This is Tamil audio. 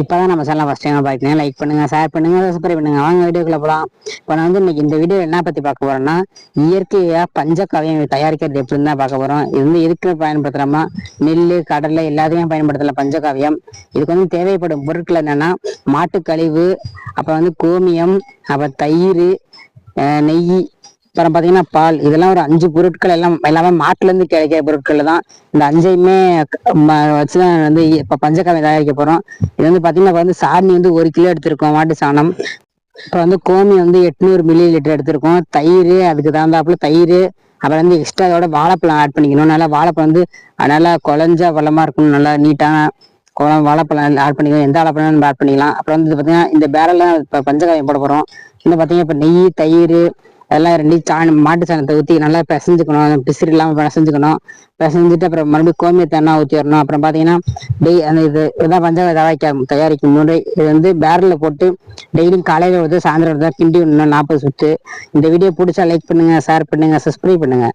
இப்போதான் நம்ம சேனல் ஃபஸ்ட் டைம் பார்க்கலாம் லைக் பண்ணுங்க ஷேர் பண்ணுங்க சப்ஸ்கிரைப் பண்ணுங்க. வாங்க வீடியோக்குள்ள போகலாம் இப்போ நான் வந்து இன்னைக்கு இந்த வீடியோ என்ன பத்தி பார்க்க போறேன்னா இயற்கையா பஞ்சகாவியம் தயாரிக்கிறது எப்படின்னு தான் பார்க்க போறோம். இது வந்து எதுக்கு பயன்படுத்துறோமா நெல் கடலை எல்லாத்தையும் பயன்படுத்தலாம் பஞ்சகாவியம். இதுக்கு வந்து தேவைப்படும் பொருட்கள் என்னன்னா மாட்டு கழிவு அப்புறம் வந்து கோமியம் அப்புறம் தயிர் நெய் அப்புறம் பார்த்தீங்கன்னா பால் இதெல்லாம் ஒரு அஞ்சு பொருட்கள் எல்லாம் எல்லாமே மாட்டுலேருந்து கிடைக்கிற பொருட்கள் தான். இந்த அஞ்சையுமே வச்சு தான் வந்து இப்போ பஞ்சகாவியம் தயாரிக்க போகிறோம் இது வந்து பார்த்தீங்கன்னா வந்து சாணி வந்து ஒரு கிலோ எடுத்திருக்கோம் மாட்டு சாணம். அப்புறம் வந்து கோமி வந்து எட்நூறு மில்லி லிட்டர் எடுத்திருக்கோம். தயிர் அதுக்கு தகுந்தாப்புல தயிர் அப்புறம் வந்து எக்ஸ்ட்ரா அதோட வாழைப்பழம் ஆட் பண்ணிக்கணும். நல்லா வாழைப்பழம் வந்து நல்லா குழஞ்ச பழமா இருக்கணும். நல்லா நீட்டான குளம் வாழைப்பழம் ஆட் பண்ணிக்கலாம். எந்த வாழைப்பழம் நம்ம ஆட் பண்ணிக்கலாம். அப்புறம் வந்து பார்த்தீங்கன்னா இந்த பேரல்லாம் இப்போ பஞ்சகாவியம் போட போகிறோம் இன்னும் பார்த்தீங்கன்னா இப்போ நெய் தயிர் அதெல்லாம் ரெண்டு சாணம் மாட்டு சாணத்தை ஊற்றி நல்லா பிசைஞ்சுக்கணும். அந்த பிசிறு இல்லாமல் பிசைஞ்சுக்கணும். பிசைஞ்சிட்டு அப்புறம் மறுபடியும் கோமிய தண்ணா ஊற்றி வரணும். அப்புறம் பார்த்தீங்கன்னா டெய் அந்த இது இதான் பஞ்சகாவியம் தயாரிக்க தயாரிக்கும் முறை இது வந்து பேரலில் போட்டு டெய்லியும் காலையில் வந்து சாயந்தரம் வந்து கிண்டி விடணும் நாற்பது சுத்து. இந்த வீடியோ பிடிச்சா லைக் பண்ணுங்க ஷேர் பண்ணுங்க சப்ஸ்கிரைப் பண்ணுங்க.